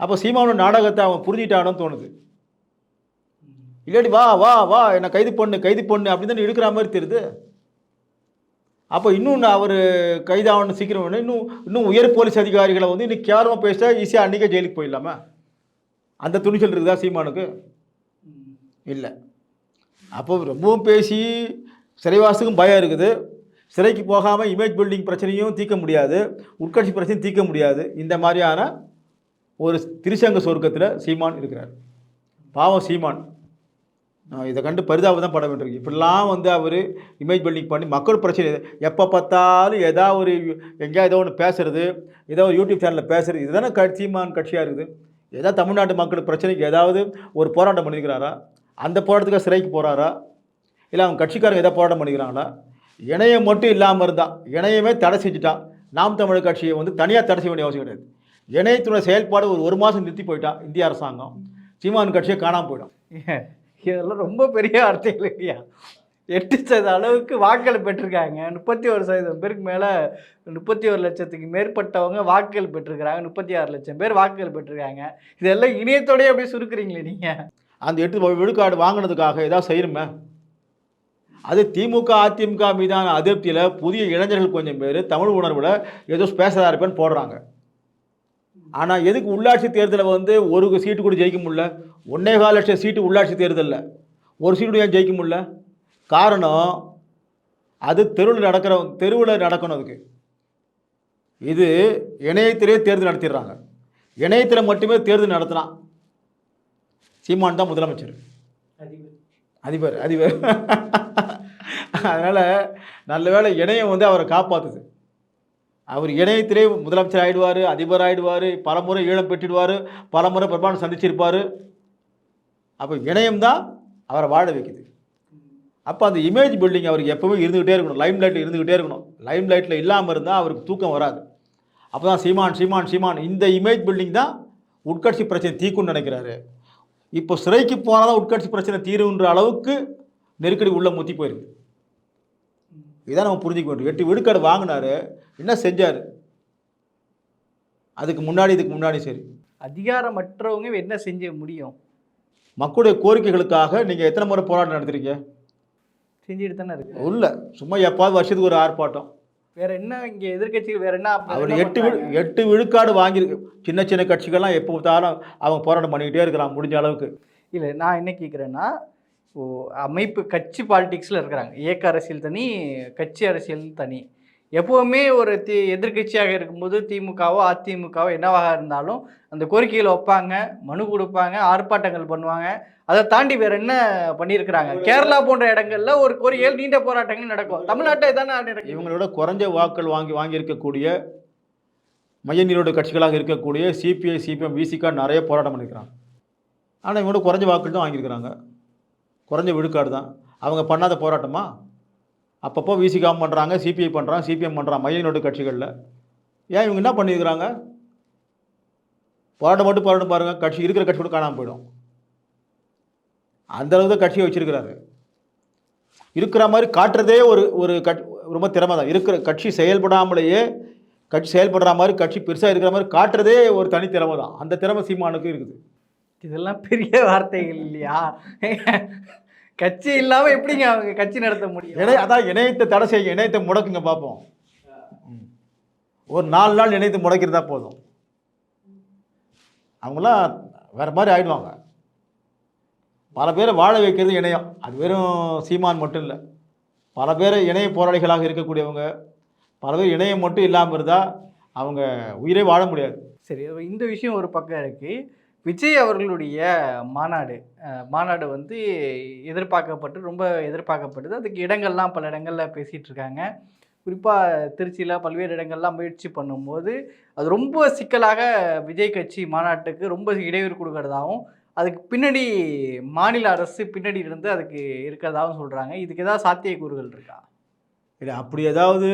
அப்போ சீமானோட நாடகத்தை அவன் புரிஞ்சிட்டானோன்னு தோணுது. இல்லாட்டி வா வா வா என்னை கைது பண்ணு கைது பண்ணு அப்படின்னு தானே இருக்கிற மாதிரி தெரியுது. அப்போ இன்னும் அவர் கைதாகணும் சீக்கிரம் வேணும். இன்னும் இன்னும் உயர் போலீஸ் அதிகாரிகளை வந்து இன்னும் கேவலமாக பேசிட்டா ஈஸியாக அன்றைக்கே ஜெயிலுக்கு போயிடலாமா? அந்த துணிச்சல் இருக்குதா சீமானுக்கு? இல்லை. அப்போ ரொம்பவும் பேசி சிறைவாசத்துக்கும் பயம் இருக்குது. சிறைக்கு போகாமல் இமேஜ் பில்டிங் பிரச்சனையும் தீர்க்க முடியாது. உட்கட்சி பிரச்சனையும் தீர்க்க முடியாது. இந்த மாதிரியான ஒரு திருச்சங்க சொர்க்கத்தில் சீமான் இருக்கிறார். பாவம் சீமான். இதை கண்டு பரிதாபம் தான் பட வேண்டியிருக்கு. இப்படிலாம் வந்து அவர் இமேஜ் பில்டிங் பண்ணி மக்கள் பிரச்சனை எப்போ பார்த்தாலும் ஏதாவது ஒரு எங்கேயா ஏதோ ஒன்று பேசுறது ஏதோ ஒரு யூடியூப் சேனலில் பேசுறது இதுதானே கட்சிமான் சீமான் கட்சியாக இருக்குது. ஏதாவது தமிழ்நாட்டு மக்கள் பிரச்சனைக்கு ஏதாவது ஒரு போராட்டம் பண்ணியிருக்கிறாரா அந்த போராட்டத்துக்காக சிறைக்கு போகிறாரா இல்லை அவங்க கட்சிக்காரங்க எதாவது போராட்டம் பண்ணிக்கிறாங்களா இணையம் மட்டும் இல்லாமல் இருந்தான் இணையமே தடை செஞ்சுட்டான். நாம் தமிழர் கட்சியை வந்து தனியாக தடை செய்ய வேண்டிய அவசியம் கிடையாது. இணையத்துடைய செயல்பாடு ஒரு ஒரு மாதம் நிறுத்தி போயிட்டான் இந்திய அரசாங்கம். சீமான் கட்சியை காணாமல் போயிடும். இதெல்லாம் ரொம்ப பெரிய வார்த்தைகள் இல்லையா? எட்டு சதவீத அளவுக்கு வாக்குகள் பெற்றிருக்காங்க. முப்பத்தி ஒரு சதவீதம் பேருக்கு மேலே முப்பத்தி ஒரு லட்சத்துக்கு மேற்பட்டவங்க வாக்குகள் பெற்றிருக்கிறாங்க. முப்பத்தி ஆறு லட்சம் பேர் வாக்குகள் பெற்றிருக்காங்க. இதெல்லாம் இணையத்தோடயே அப்படியே சுருக்குறீங்களே நீங்கள் அந்த எட்டு விழுக்காடு வாங்கினதுக்காக ஏதாவது செய்யணுமே? அது திமுக அதிமுக மீதான அதிருப்தியில் புதிய இளைஞர்கள் கொஞ்சம் பேர் தமிழ் உணர்வில் ஏதோ பேசுகிறதா இருப்பேன்னு போடுறாங்க. ஆனால் எதுக்கு உள்ளாட்சி தேர்தலில் வந்து ஒரு சீட்டு கூட ஜெயிக்க முடியல? ஒன்னே கால் லட்சம் சீட்டு உள்ளாட்சி தேர்தலில். ஒரு சீட்டு ஏன் ஜெயிக்க முடியல? காரணம் அது தெருவில் நடக்கிற தெருவில் நடக்கணும் அதுக்கு. இது இணையத்திலே தேர்தல் நடத்திடுறாங்க. இணையத்தில் மட்டுமே தேர்தல் நடத்தினான் சீமான் தான் முதலமைச்சர். அதிபர். அதிபர். அதனால் நல்ல வேளை இணையம் வந்து அவரை காப்பாற்றுது அவர் இணையத்திலே முதலமைச்சர் ஆகிடுவார் அதிபர் ஆகிடுவார் பலமுறை ஈழம் பெற்றிடுவார் பலமுறை பிரபானம் சந்திச்சிருப்பார். அப்போ இணையம் தான் அவரை வாழ வைக்குது. அப்போ அந்த இமேஜ் பில்டிங் அவருக்கு எப்பவுமே இருந்துக்கிட்டே இருக்கணும். லைம் லைட்டில் இருந்துக்கிட்டே இருக்கணும். லைம் லைட்டில் இல்லாமல் இருந்தால் அவருக்கு தூக்கம் வராது. அப்போ தான் சீமான் சீமான் சீமான். இந்த இமேஜ் பில்டிங் தான் உட்கட்சி பிரச்சனை தீக்குன்னு நினைக்கிறாரு. இப்போ சிறைக்கு போனால் தான் உட்கட்சி பிரச்சனை தீருன்ற அளவுக்கு நெருக்கடி உள்ளே முத்தி போயிருக்கு. இதான் நம்ம புரிஞ்சுக்க வேண்டும் எட்டு விடுக்காடு வாங்கினாரு. என்ன செஞ்சார்? அதுக்கு முன்னாடி இதுக்கு முன்னாடி சரி. அதிகாரமற்றவங்க என்ன செஞ்ச முடியும்? மக்களுடைய கோரிக்கைகளுக்காக நீங்கள் எத்தனை முறை போராட்டம் நடத்துறீங்க செஞ்சுட்டு தானே இருக்கு. இல்லை சும்மா எப்பாவது வருஷத்துக்கு ஒரு ஆர்ப்பாட்டம். வேற என்ன இங்க எதிர்க்கட்சிகள் வேற என்ன அவர் எட்டு? எட்டு விழுக்காடு வாங்கியிருக்கு. சின்ன சின்ன கட்சிகள்லாம் எப்போ பார்த்தாலும் அவங்க போராட்டம் பண்ணிக்கிட்டே இருக்கிறான் முடிஞ்ச அளவுக்கு. இல்லை நான் என்ன கேட்குறேன்னா இப்போ அமைப்பு கட்சி பாலிடிக்ஸில் இருக்கிறாங்க. இயக்க அரசியல் தனி கட்சி அரசியல் தனி. எப்போவுமே ஒரு தி எதிர்க்கட்சியாக இருக்கும்போது திமுகவோ அதிமுகவோ என்னவாக இருந்தாலும் அந்த கோரிக்கைகளை வைப்பாங்க மனு கொடுப்பாங்க ஆர்ப்பாட்டங்கள் பண்ணுவாங்க. அதை தாண்டி வேற என்ன பண்ணியிருக்கிறாங்க? கேரளா போன்ற இடங்கள்ல ஒரு கோரிக்கைகள் நீண்ட போராட்டங்கள் நடக்கும். தமிழ்நாட்டில் தானே இவங்களோட குறைஞ்ச வாக்கள் வாங்கி வாங்கியிருக்கக்கூடிய மையநீரோட கட்சிகளாக இருக்கக்கூடிய சிபிஐ சிபிஎம் விசிகா நிறைய போராட்டம் பண்ணியிருக்கிறாங்க. ஆனால் இவங்களோட குறைஞ்ச வாக்கள் தான் வாங்கியிருக்கிறாங்க. குறைஞ்ச விழுக்காடு தான். அவங்க பண்ணாத போராட்டமா? அப்பப்போ விசிகாம் பண்ணுறாங்க சிபிஐ பண்ணுறாங்க சிபிஎம் பண்ணுறாங்க மையநோட்டு கட்சிகளில். ஏன் இவங்க என்ன பண்ணியிருக்கிறாங்க? போராட்டம் மட்டும் போராட்டம் பாருங்கள் கட்சி இருக்கிற கட்சி கூட காணாமல் போயிடும். அந்த தான் கட்சியை வச்சுருக்கிறாரு. இருக்கிற மாதிரி காட்டுறதே ஒரு ஒரு கட் ரொம்ப திறமை தான். இருக்கிற கட்சி செயல்படாமலேயே கட்சி செயல்படுற மாதிரி கட்சி பெருசாக இருக்கிற மாதிரி காட்டுறதே ஒரு தனி திறமை தான். அந்த திறமை சீமானுக்கு இருக்குது. இதெல்லாம் பெரிய வார்த்தைகள் இல்லையா? கட்சி இல்லாம எப்படிங்க அவங்க கட்சி நடத்த முடியும்? இணை அதான் இணையத்தை தடை செய்ய இணையத்தை முடக்குங்க பார்ப்போம். ஒரு நாலு நாள் இணையத்தை முடக்கிறதா போதும். அவங்களாம் வேறு மாதிரி ஆயிடுவாங்க. பல பேரை வாழ வைக்கிறது இணையம். அது வெறும் சீமான் மட்டும் இல்லை. பல பேர் இணைய போராளிகளாக இருக்கக்கூடியவங்க பல பேர் இணையம் மட்டும் இல்லாமல் இருந்தால் அவங்க உயிரே வாழ முடியாது. சரி இந்த விஷயம் ஒரு பக்கம் இருக்கு. விஜய் அவர்களுடைய மாநாடு மாநாடு வந்து எதிர்பார்க்கப்பட்டு ரொம்ப எதிர்பார்க்கப்படுது அதுக்கு இடங்கள்லாம் பல இடங்களில் பேசிகிட்டு இருக்காங்க. குறிப்பாக திருச்சியில் பல்வேறு இடங்கள்லாம் முயற்சி பண்ணும்போது அது ரொம்ப சிக்கலாக விஜய் கட்சி மாநாட்டுக்கு ரொம்ப இடையூறு கொடுக்கறதாகவும் அதுக்கு பின்னாடி மாநில அரசு பின்னாடி இருந்து அதுக்கு இருக்கிறதாகவும் சொல்கிறாங்க இதுக்கு ஏதாவது சாத்தியக்கூறுகள் இருக்கா? இல்லை அப்படி ஏதாவது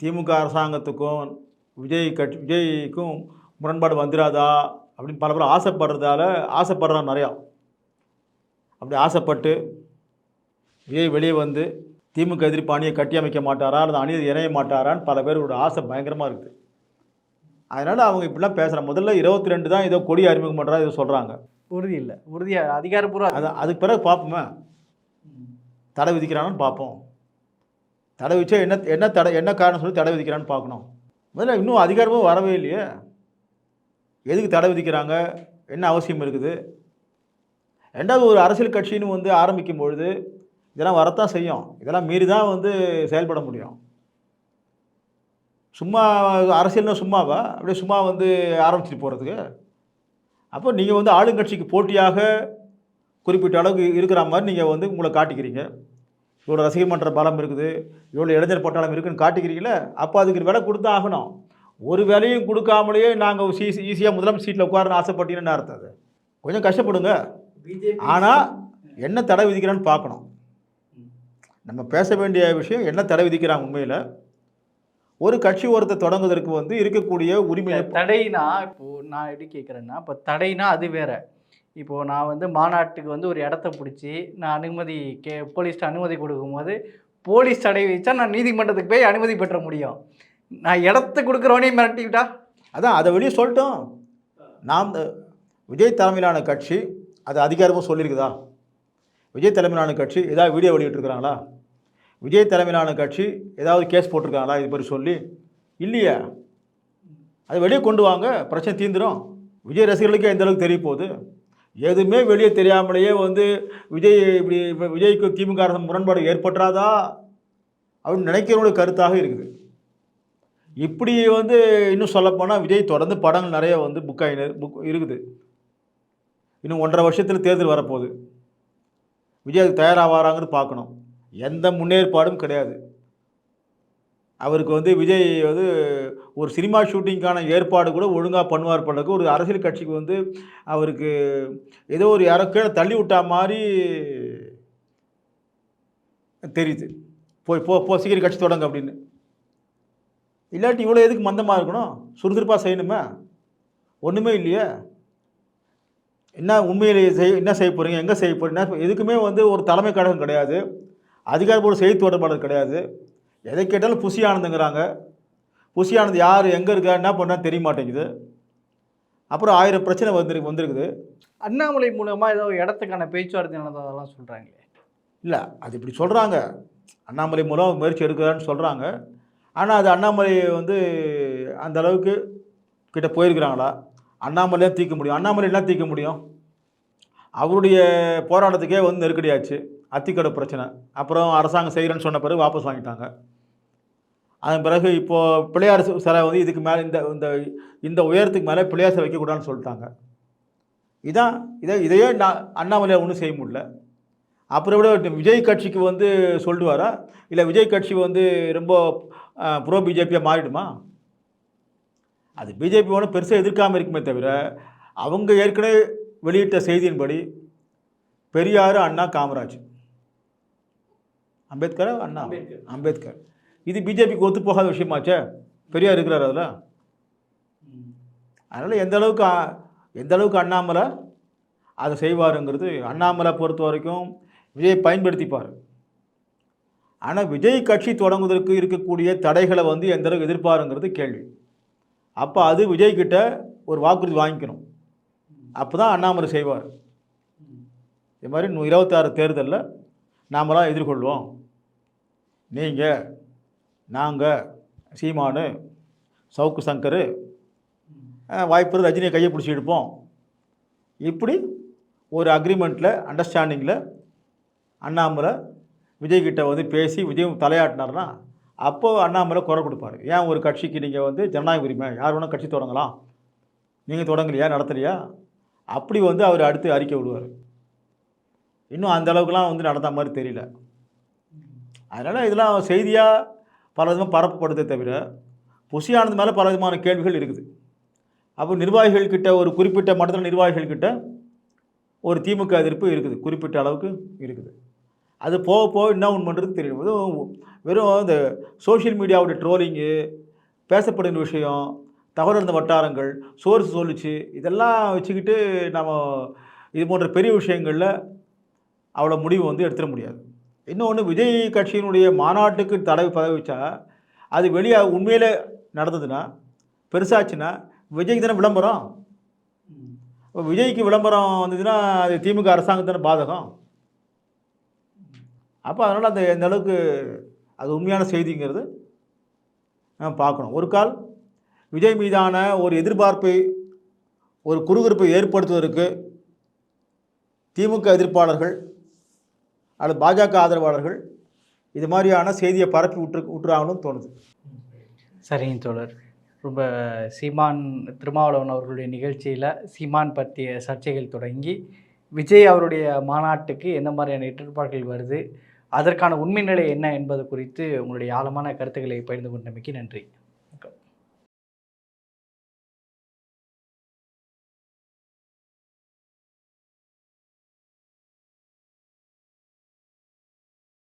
திமுக அரசாங்கத்துக்கும் விஜய் கட்சி விஜய்க்கும் முரண்பாடு வந்துடாதா அப்படின்னு பல பேர் ஆசைப்படுறதால ஆசைப்படுறாங்க நிறையா. அப்படி ஆசைப்பட்டு விஜய் வெளியே வந்து திமுக எதிர்ப்பு அணியை கட்டி அமைக்க மாட்டாரா அல்லது அணியை இணைய மாட்டாரான்னு பல பேரோட ஆசை பயங்கரமாக இருக்குது. அதனால் அவங்க இப்படிலாம் பேசுகிறாங்க முதல்ல இருபத்தி ரெண்டு தான் ஏதோ கொடி அறிமுகம் பண்ணுறா ஏதோ சொல்கிறாங்க உறுதி இல்லை. உறுதியாக அதிகாரப்பூர்வ அது அதுக்கு பிறகு பார்ப்போமே. தடை விதிக்கிறான்னு பார்ப்போம். தடை விதிச்சா என்ன என்ன தடை என்ன காரணம் சொல்லி தடை விதிக்கிறான்னு பார்க்கணும். முதல்ல இன்னும் அதிகாரமும் வரவே இல்லையே. எதுக்கு தடை விதிக்கிறாங்க? என்ன அவசியம் இருக்குது? ரெண்டாவது ஒரு அரசியல் கட்சின்னு வந்து ஆரம்பிக்கும் பொழுது இதெல்லாம் வரத்தான் செய்யும். இதெல்லாம் மீறி தான் வந்து செயல்பட முடியும். சும்மா அரசியல்னா சும்மாவா? அப்படியே சும்மா வந்து ஆரம்பிச்சிட்டு போகிறதுக்கு அப்போ நீங்கள் வந்து ஆளுங்கட்சிக்கு போட்டியாக குறிப்பிட்ட அளவுக்கு இருக்கிற மாதிரி நீங்கள் வந்து உங்களை காட்டிக்கிறீங்க. இவ்வளோ ரசிகர் மன்ற பலம் இருக்குது. இவ்வளோ இளைஞர் பட்டாளம் இருக்குதுன்னு காட்டிக்கிறீங்களே? அப்போ அதுக்கு விலை கொடுத்து ஆகணும். ஒரு வேலையும் கொடுக்காமலேயே நாங்கள் ஈஸி ஈஸியாக முதலமைச்சர் சீட்டில் உட்காரன்னு ஆசைப்பட்டீங்கன்னு அர்த்தம் அது. கொஞ்சம் கஷ்டப்படுங்க. ஆனால் என்ன தடை விதிக்கிறான்னு பார்க்கணும். நம்ம பேச வேண்டிய விஷயம் என்ன தடை விதிக்கிறாங்க உண்மையில்? ஒரு கட்சி ஒருத்தை தொடங்குவதற்கு வந்து இருக்கக்கூடிய உரிமை தடைனா இப்போ நான் எப்படி கேட்குறேன்னா இப்போ தடைனா அது வேற. இப்போ நான் வந்து மாநாட்டுக்கு வந்து ஒரு இடத்த பிடிச்சி நான் அனுமதி கே போலீஸ்ட்டு அனுமதி கொடுக்கும்போது போலீஸ் தடை வச்சா நான் நீதிமன்றத்துக்கு போய் அனுமதி பெற்ற முடியும். நான் இடத்த கொடுக்குறவனே மிரட்டிவிட்டா அதான் அதை வெளியே சொல்லிட்டோம். நாம் விஜய் தலைமையிலான கட்சி அது அதிகாரமாக சொல்லியிருக்குதா? விஜய் தலைமையிலான கட்சி ஏதாவது வீடியோ வெளியிட்டிருக்கிறாங்களா? விஜய் தலைமையிலான கட்சி ஏதாவது கேஸ் போட்டிருக்காங்களா? இது மாதிரி சொல்லி. இல்லையா. அது வெளியே கொண்டு வாங்க பிரச்சனை தீந்துடும் விஜய் ரசிகர்களுக்கு எந்த அளவுக்கு தெரிய போகுது? எதுவுமே வெளியே தெரியாமலேயே வந்து விஜய் இப்படி விஜய்க்கு திமுக அரசு முரண்பாடு ஏற்பட்டுறாதா? அப்படின்னு நினைக்கிறவங்களுடைய கருத்தாக இருக்குது. இப்படி வந்து இன்னும் சொல்லப்போனால் விஜய் தொடர்ந்து படங்கள் நிறைய வந்து புக் ஆகி புக் இருக்குது. இன்னும் ஒன்றரை வருஷத்தில் தேர்தல் வரப்போகுது. விஜய் அதுக்கு தயாராகிறாங்கன்னு பார்க்கணும். எந்த முன்னேற்பாடும் கிடையாது. அவருக்கு வந்து விஜய் வந்து ஒரு சினிமா ஷூட்டிங்க்கான ஏற்பாடு கூட ஒழுங்காக பண்ணுவார் பண்ணுறதுக்கு ஒரு அரசியல் கட்சிக்கு வந்து அவருக்கு ஏதோ ஒரு யாரோ கீழே தள்ளி விட்டா மாதிரி தெரியுது. போய் போ போ சீக்கிரம் கட்சி தொடங்க அப்படின்னு. இல்லாட்டி இவ்வளோ எதுக்கு மந்தமாக இருக்கணும்? சுறுசுறுப்பாக செய்யணுமே. ஒன்றுமே இல்லையே. என்ன உண்மையிலே செய் என்ன செய்ய போகிறீங்க எங்கே செய்ய போகிறீங்க என்ன எதுக்குமே வந்து ஒரு தலைமை கழகம் கிடையாது. அதிகாரப்பூர்வ செய்தி தொடர்பாளர் கிடையாது. எதை கேட்டாலும் புசி ஆனந்துங்கிறாங்க. புசி ஆனந்த் யார்? எங்கே இருக்கா என்ன பண்ணா தெரிய மாட்டேங்குது. அப்புறம் ஆயிரம் பிரச்சனை வந்துரு வந்திருக்குது. அண்ணாமலை மூலமாக ஏதோ இடத்துக்கான பேச்சுவார்த்தை நடந்ததெல்லாம் சொல்கிறாங்களே இல்லை அது இப்படி சொல்கிறாங்க அண்ணாமலை மூலம் முயற்சி எடுக்கிறான்னு சொல்கிறாங்க ஆனால் அது அண்ணாமலை வந்து அந்த அளவுக்கு கிட்ட போயிருக்கிறாங்களா? அண்ணாமலையாக தீர்க்க முடியும். அண்ணாமலை என்ன தீர்க்க முடியும்? அவருடைய போராட்டத்துக்கே வந்து நெருக்கடியாச்சு. அத்திக்கடை பிரச்சனை. அப்புறம் அரசாங்கம் செய்கிறேன்னு சொன்ன பிறகு வாபஸ் வாங்கிட்டாங்க. அதன் பிறகு இப்போது பிள்ளையார் சிலை வந்து இதுக்கு மேலே இந்த இந்த இந்த உயரத்துக்கு மேலே பிள்ளையார் சிலை வைக்கக்கூடாதுன்னு சொல்லிட்டாங்க. இதான் இதை இதையே நான் அண்ணாமலை ஒன்றும் செய்ய முடியல. அப்புறம் விட விஜய் கட்சிக்கு வந்து சொல்லுவாரா? இல்லை விஜய் கட்சி வந்து ரொம்ப ப்ரோ பிஜேபியாக மாறிடுமா? அது பிஜேபி ஒன்றும் பெருசாக எதிர்க்காமல் இருக்குமே தவிர அவங்க ஏற்கனவே வெளியிட்ட செய்தியின்படி பெரியார் அண்ணா காமராஜ். அம்பேத்கரா அண்ணா? அம்பேத்கர். இது பிஜேபிக்கு ஒத்து போகாத விஷயமாச்சே? பெரியார் இருக்கிறார் அதில். அதனால் எந்த அளவுக்கு எந்த அளவுக்கு அண்ணாமலை அதை செய்வாருங்கிறது அண்ணாமலை பொறுத்த வரைக்கும் விஜய் பயன்படுத்திப்பார். ஆனால் விஜய் கட்சி தொடங்குவதற்கு இருக்கக்கூடிய தடைகளை வந்து எந்த அளவுக்கு எதிர்பாருங்கிறது கேள்வி. அப்போ அது விஜய்கிட்ட ஒரு வாக்குறுதி வாங்கிக்கணும். அப்போ தான் அண்ணாமலை செய்வார். இது மாதிரி நூ இருபத்தாறு தேர்தலில் நாமெல்லாம் எதிர்கொள்வோம். நீங்கள் நாங்கள் சீமானு சவுக்கு சங்கர் வாய்ப்பு ரஜினியை கையை பிடிச்சி எடுப்போம் இப்படி ஒரு அக்ரிமெண்ட்டில் அண்டர்ஸ்டாண்டிங்கில் அண்ணாமலை விஜய்கிட்ட வந்து பேசி விஜய் தலையாட்டினார்னா அப்போது அண்ணாமலை குரல் கொடுப்பார். ஏன் ஒரு கட்சிக்கு நீங்கள் வந்து ஜனநாயக உரிமை? யார் வேணால் கட்சி தொடங்கலாம். நீங்கள் தொடங்கலையா? நடத்தலையா? அப்படி வந்து அவர் அடுத்து அறிக்கை விடுவார். இன்னும் அந்த அளவுக்குலாம் வந்து நடந்த மாதிரி தெரியல. அதனால் இதெல்லாம் செய்தியாக பல விதமாக பரப்பப்படுதே தவிர புசியானது மேலே பல விதமான கேள்விகள் இருக்குது. அப்போ நிர்வாகிகள்கிட்ட ஒரு குறிப்பிட்ட மட்டத்தில் நிர்வாகிகள்கிட்ட ஒரு திமுக எதிர்ப்பு இருக்குது. குறிப்பிட்ட அளவுக்கு இருக்குது. அது போக போக என்ன ஒன்று பண்ணுறது தெரியும் வெறும் வெறும் இந்த சோஷியல் மீடியாவுடைய ட்ரோலிங்கு பேசப்படுகிற விஷயம் தகவல் இருந்த வட்டாரங்கள் சோர்ஸ் சொல்லுச்சு இதெல்லாம் வச்சுக்கிட்டு நம்ம இது போன்ற பெரிய விஷயங்களில் அவ்வளோ முடிவு வந்து எடுத்துட முடியாது. இன்னொன்று விஜய் கட்சியினுடைய மாநாட்டுக்கு தடை பதவி வச்சா அது வெளியே உண்மையிலே நடந்ததுன்னா பெருசாச்சுன்னா விஜய்க்கு தானே விளம்பரம்? இப்போ விஜய்க்கு விளம்பரம் வந்ததுன்னா அது திமுக அரசாங்கத்தான பாதகம்? அப்போ அதனால் அந்த எந்த அளவுக்கு அது உண்மையான செய்திங்கிறது நம்ம பார்க்கணும். ஒரு கால் விஜய் மீதான ஒரு எதிர்பார்ப்பை ஒரு குறுகுறுப்பை ஏற்படுத்துவதற்கு திமுக எதிர்ப்பாளர்கள் அல்லது பாஜக ஆதரவாளர்கள் இது மாதிரியான செய்தியை பரப்பி விட்டு விட்டுறாங்கன்னு தோணுது. சரிங்க தோழர். ரொம்ப சீமான் திருமாவளவன் அவர்களுடைய நிகழ்ச்சியில் சீமான் பற்றிய சர்ச்சைகள் தொடங்கி விஜய் அவருடைய மாநாட்டுக்கு என்ன மாதிரியான எதிர்பார்ப்புகள் வருது அதற்கான உண்மை நிலை என்ன என்பது குறித்து உங்களுடைய ஆழமான கருத்துக்களை பகிர்ந்து கொண்டமைக்கு நன்றி.